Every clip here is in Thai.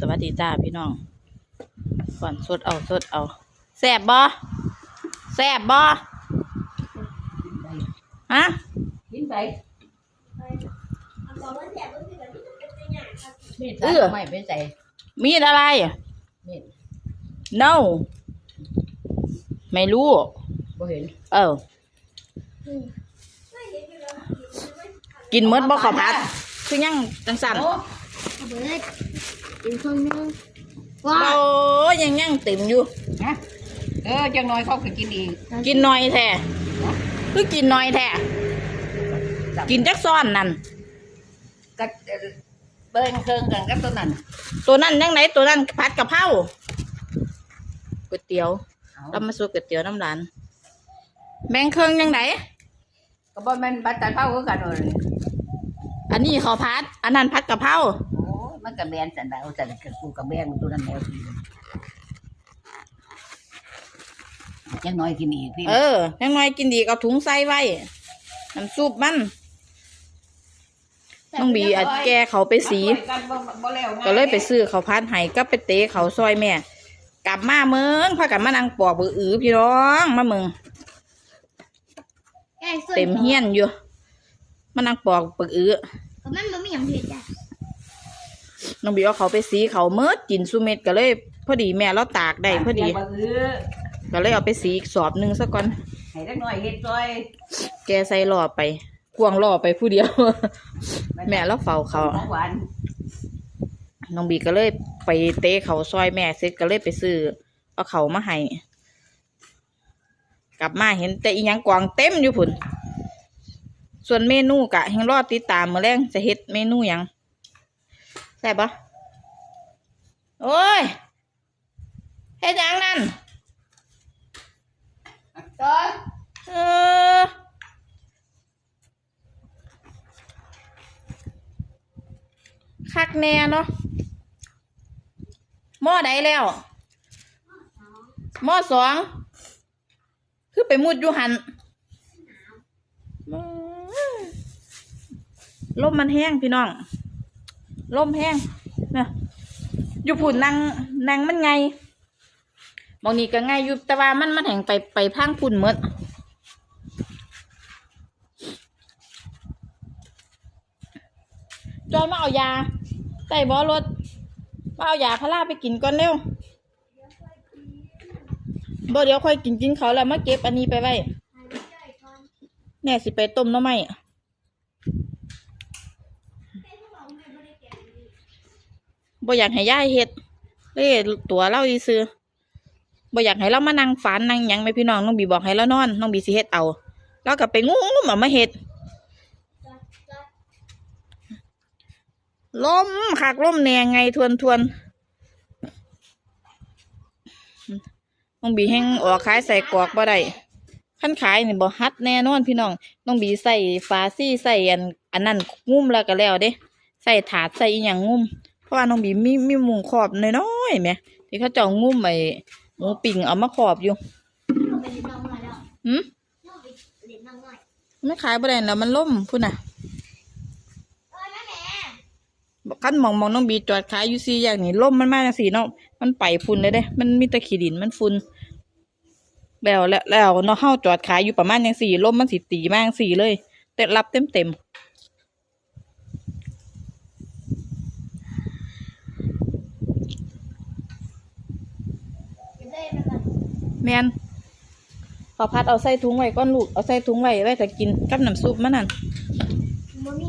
สวัสดีจ้าพี่น้องก่อนสดเอาสดเอาแซ่บบ่แซ่บบ่ฮะกินไปมีดเออไม่เป็นใจมีดอะไรมีด no ไม่รู้บ่เห็น เออ กินหมดบ่ขอพัด คือยังจังสั่น โอ้เบิดกินคนนึงโอ้ยยังยังเต็มอยู่ฮะเออจังน้อยเขาก็กินอีกกินหน่อยแท้คือกินหน่อยแท้กินจักซ้อนนั่นก็เอ่อเบิ่งเครื่องกันกับตัวนั้นตัวนั้นยังไหนตัวนั้นผัดกะเพราก๋วยเตี๋ยวเอาเรามาสู้ก๋วยเตี๋ยวน้ำร้านแบ่งเครื่องยังไหนก็บ่แม่นบัตรตัดเผาคือกันเลยอันนี้เขาพัด อันนั้นผัดกะเพราโอ้ย มันก็แบนสันดาวสันก็กูก็แบนตัวนั้นแล้วทีจังน้อยกินอีกพี่เออยังไงกินดีเอาถุงใส่ไว้น้ำซุปมันน้องบีอัดแกเขาไปสีกันบ่บ่แล้วไงก็เลยไปซื้อเขาวพัดไห้ก็ไปเตะเขาซอยแม่ กลับมาเมืองพากันมานั่งปอกบืออือพี่น้องมาเมืองเต็มเฮียนอยู่มานั่งปอกบืออือก็มันบ่มีหยังเผ็ดจ้ะ น้องบีเอาเขาไปสีเขาเมื่อกินซูเม็ดก็เลย พอดีแม่เราตากได้พอดีบ่อื้อก็เลยเอาไปสีอีกสอบหนึ่งซะก่อน ให้เล็กน้อยเฮ็ดซอยแกใส่หล่อไปกวางหล่อไปผู้เดียว แม่เราเฝ้าเขาของหวานน้องบีก็เลยไปเตะเขาซอยแม่เสร็จก็เลยไปซื้อเอาเขามาให้กลับมาเห็นแต่อีหยังกวางเต็มอยู่พุ่น ส่วนเมนูกะแห่งรอติดตามมือแรงจะเฮ็ดเมนูหยัง ใช่ปะโอ้ยเฮ็ดหยังนั่นซอยเออคักแน่เนาะหม้อใดแล้วหม้อสองคือไปมุดอยู่หันลมมันแห้งพี่น้อง ลมแห้งนะอยู่ผุนนางนางมันไงบางนี้ก็ไงอยู่แต่ว่ามันมันแห่งไปไปพังพุ่นหมดจอยมาเอายาใส่บอรถมาเอายาพาราไปกินก่อนเร็วบ่เดี๋ยวค่อยกินกินเขาแล้วมาเก็บอันนี้ไปไว้แน่สิไปต้มน้ำไม้ บ่อยากให้ย่ายเฮ็ดเลยตัวเราอีซื้อบ่อยากให้เรามานั่งฝันนั่งยังไหมพี่น้องน้องบีบอกให้เรานอนน้องบีสิเฮ็ดเอาเราก็ไปงุ้มเอามาเฮ็ดล้มขากล้มแนงไงทวนทวนน้องบีแห้งออกขายใส่กอกบ่ได้ขั้นขายนี่บ่ฮัดแน่นอนพี่น้องน้องบีใส่ฟาซี่ใส่อันอันนั้นงุ้มแล้วก็แล้วเด้ใส่ถาดใส่อีหยังงุ้ม เพราะว่าน้องบีมีมีมุงขอบน้อยๆแหมที่เขาเจ้างุ้มไอ้หมูปิ่งเอามาขอบอยู่อืมไม่ขายบ่ได้แล้วมันล่มพุ่นน่ะเอ้นมองมองน้องบีจอดขายอยู่สี่อย่างนี้ล่มมันมาจังสี่เนาะมันไปฝุ่นเลยเด้ มันมีตะขีดินมันฝุ่นแล้วแล้วเนาะเฮาจอดขายอยู่ประมาณจังสี่ล่มมันสิตีมาจังสี่เลย แต่รับเต็มเต็ม จะได้มันแบบ ๆ แมนพอพัดเอาใส่ถุงไว้ก้อนลูก เอาใส่ถุงไว้ไว้แต่กินกับน้ำซุปมันนั่นบ่มี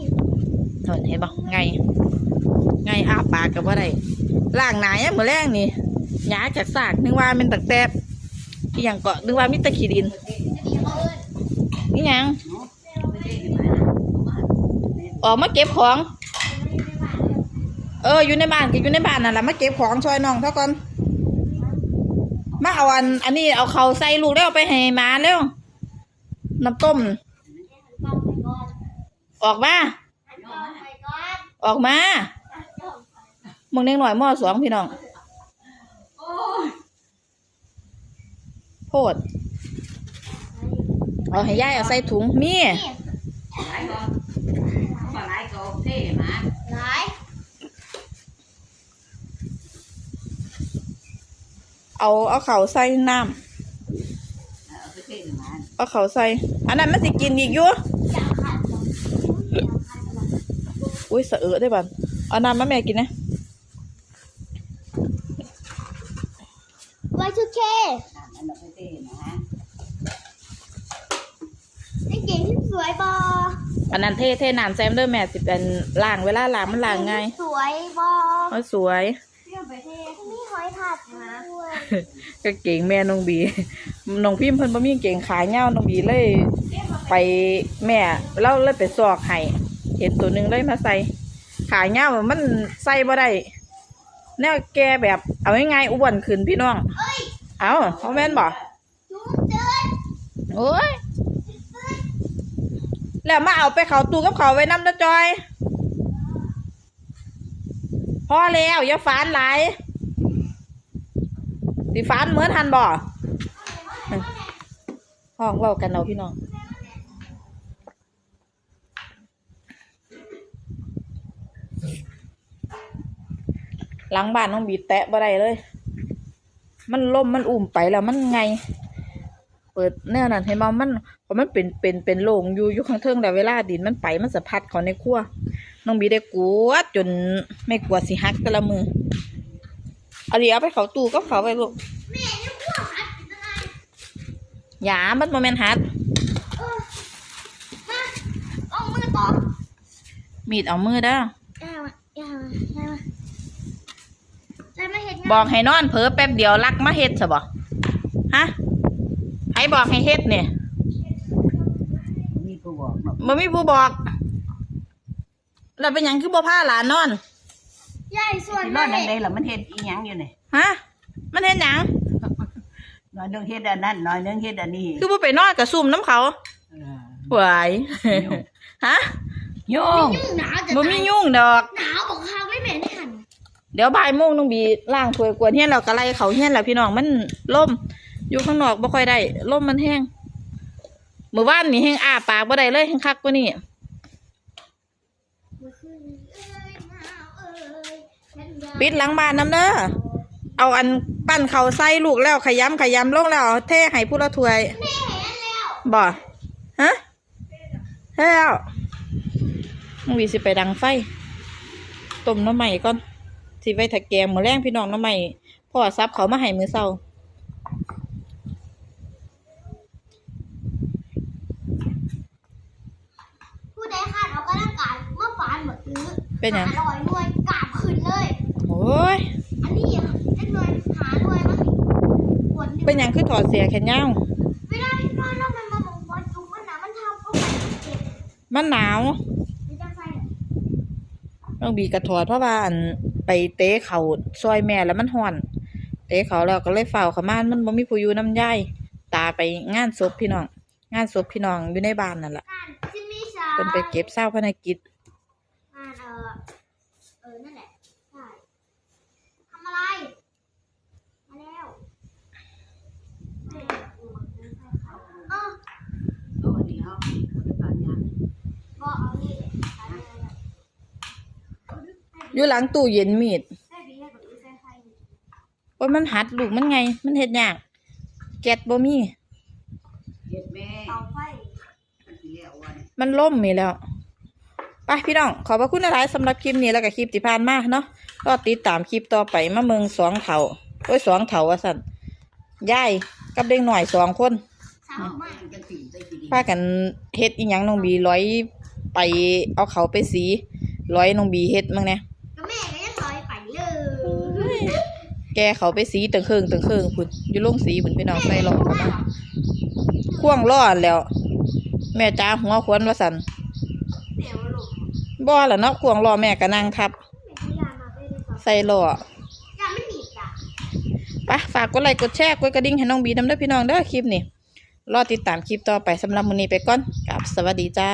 เห็นเห็นบ่ไง ไงอาปากกับว่าได้ล่างหนาเนี่ยเหมือนแรงนี่หยาจากซากนึกว่าเป็นตักแตบอีหยังเกาะนึกว่ามีแตะขี้ดินจะมีเขาเอิ้นอีหยังออกมาเก็บของ เอออยู่ในบ้านก็อยู่ในบ้านนั่นแหละมาเก็บของช่วยน้องเท่าก่อน มาเอาอัน อันนี้เอาเขาใส่ลูกแล้วไปให้หมาเร็วน้ำต้ม ออกมาออกมามึงเล็กหน่อยมอสองพี่น้องโพดเอาให้ย่ายเอาใส่ถุงมีนี่หลายก็มาหลายก็เท่มาหลา เอาเอาเขาใส่น้เอาไปเทศมาำเอาเขาใส่ อันนั้นมันสิกินอีกอยู่จะเอาขาดก่อนจะเอาขาดก่อนอุ้ยสะเออได้บันเอาน้ำมาแม่กินนะไว้ทุกเคอันนั้นเอาไปเทศนะไอ้เก่งที่สวยบออันนั้นเท่เท่น้ำแซมเดอร์แม่สิเป็นล้างเวลาล้างมันล้างง่ายสวยบอเอาสวยเที่ยวไปเทมีห อยถัดมาด้วยก็เก่งแม่น้องบี น้องพิมพ์เพิ่นบ่มีเก่งขายเงาน้องบีเลย ไปแม่เราเลยไปซอกให้เห็นตัวหนึ่งเลยมาใส่ ขายเงามันใส่บ่ได้แนวแกแบบ เอาง่ายๆอ้วนขึ้นพี่น้อง เอ้ยเอาเขาแม่นบ่จุ๊บเดินโอ้ย แล้วมาเอาไปเขาตู้กับเขาไว้น้ำตะจอย พอแล้ว อย่าฟานหลาย สิฟานเหมือนทันบ่ห้องเว้ากันเอาพี่น้องหลังบ้านน้องบีแตะบ่ได้เลย มันล่มมันอุ่มไปแล้วมันไง เปิดแนวนั้นเห็นบ่มันเพราะมันเป็นเป็นเป็นโล่งอยู่อยู่ข้างเทิงแต่เวลาดินมันไปมันสะพัดเขาในครัวน้องบีได้กวดจนไม่กลัวสิหักแต่ละมือ อาดีเอาไปเขาตู้ก็เขาไปลูกแม่นี่พวกหัดเป็นยังไงหยามันโมเมนหัดเอามือต่อมีดเอามือเด้ออย่ามเห็นบอกให้นอนเผลอแป๊บเดียวลักมาเฮ็ดซะบ่ฮะใครบอกให้เฮ็ดเนี่ยมีผู้บอกเนาะบ่มีผู้บอก แล้วเป็นหยังคือบ่พาหลานนอน ใหญ่ส่วนที่นมาอนดังเห็นใดล่ะมันเฮ็ดอีหยังอยู่นี่ฮะ มันเฮ็ดหยังน้อยนึงเฮ็ดอันนั้นน้อยนึงเฮ็ดอันนี้คือบ่ไปนอนกับซุ่มน้ำเขาเออไหวายฮะโยงยุ่งหนาวจะบ่มียุ่งดอก หนาวบอกข้าวไม่แม่นี่หันเดี๋ยวบ่ายโมงน้องบีล้างถ้วยกวนเฮียนแล้วก็ไล่เขาเฮียนแล้วพี่น้องมันล่ม อยู่ข้างนอกบ่ค่อยได้ล่มมันแห้งมื้อวานนี่แห้งอ้าปากบ่ได้เลยแห้งคักกว่านี้ เมื่อคืนนี้เอ้ยหนาวเอ้ยฉันอยาก ปิดหลังบ้านน้ำเด้อเอาอันปั้นเขาใส่ลูกแล้วขยำขยำลงแล้วเอาเทให้ผู้ละถ้วยแม่เห็นแล้วบ่ฮะเฮ้แล้วน้องบีสิไปดังไฟต้มน้ำใหม่ก่อนสิไว้ถักแกงมื้อแรงพี่น้องน้ำใหม่พ่อซับเขามาให้มื้อเช้าผู้ใดขาดเอากระลังกายเมื่อฟานหมดอื้อเป็นหยังหาลอยหน่วยกราบขึ้นเลย โอ้ย อันนี้อะเล็กหน่วยหาหน่วยมั้งปวดเป็นหยังคือถอดเสียแขนยาวเวลาที่นอนแล้วมันมาบอกบอลจุกมันหนาวมันทำก็ไปเจ็บมันหนาวไม่จะไฟน้องบีกระถอดเพราะว่าอันไปเตะเขาซอยแม่แล้วมันห่อน เตะเขาแล้วก็เลยเฝ้าเขามานมันบ่มีผู้อยู่น้ำยายตาไปงานศพพี่น้อง งานศพพี่น้องอยู่ในบ้านนั่นแหละการที่มีสาเพิ่นไปเก็บเศร้าพนักกิจงานเออเออนั่นแหละใช่ทำอะไร มาแล้วเออ เอาอันนี้เอาเอาไปตอนยาม ก็เอานี่ อยู่หลังตู้เย็นมีดได้ดีให้กับอีใส่ไฟว่ามันหัดลูกมันไง มันเฮ็ดยากแก๊สบ่มีเฮ็ดแม่เตาไฟมันสิแล้ววันมันล่มมีแล้ว ไปพี่น้อง ขอบพระคุณหลายสำหรับคลิปนี้แล้วก็คลิปที่ผ่านมาเนาะก็ติดตามคลิปต่อไปมาเมืองสองเถาโอ้ยสองเถาว่าสันยายกับเด็กหน่อยสองคนสาวมากมันจะสิได้สิดีพากันเฮ็ดอีหยังน้องบีร้อยไปเอาเขาไปสีร้อยน้องบีเฮ็ดมั้งเนี่ย แกเขาไปสีตึงเครื่องตึงเครื่องพุ่นอยู่ลงสีพุ่นพี่น้องใส่ลงเข้ามาข่วงล้อแล้ว แม่จ้าหัวควนว่าสันเดี๋ยวลูกบ่ล่ะเนาะข่วงล้อแม่ก็นั่งทับ ใส่ล้ออย่ะฝากกดไลค์กดแชร์กดกระดิ่งให้น้องบีน้ำเด้อพี่น้องเด้อคลิปนี้รอติดตามคลิปต่อไปสำหรับมื้อนี้ไปก่อนกับสวัสดีจ้า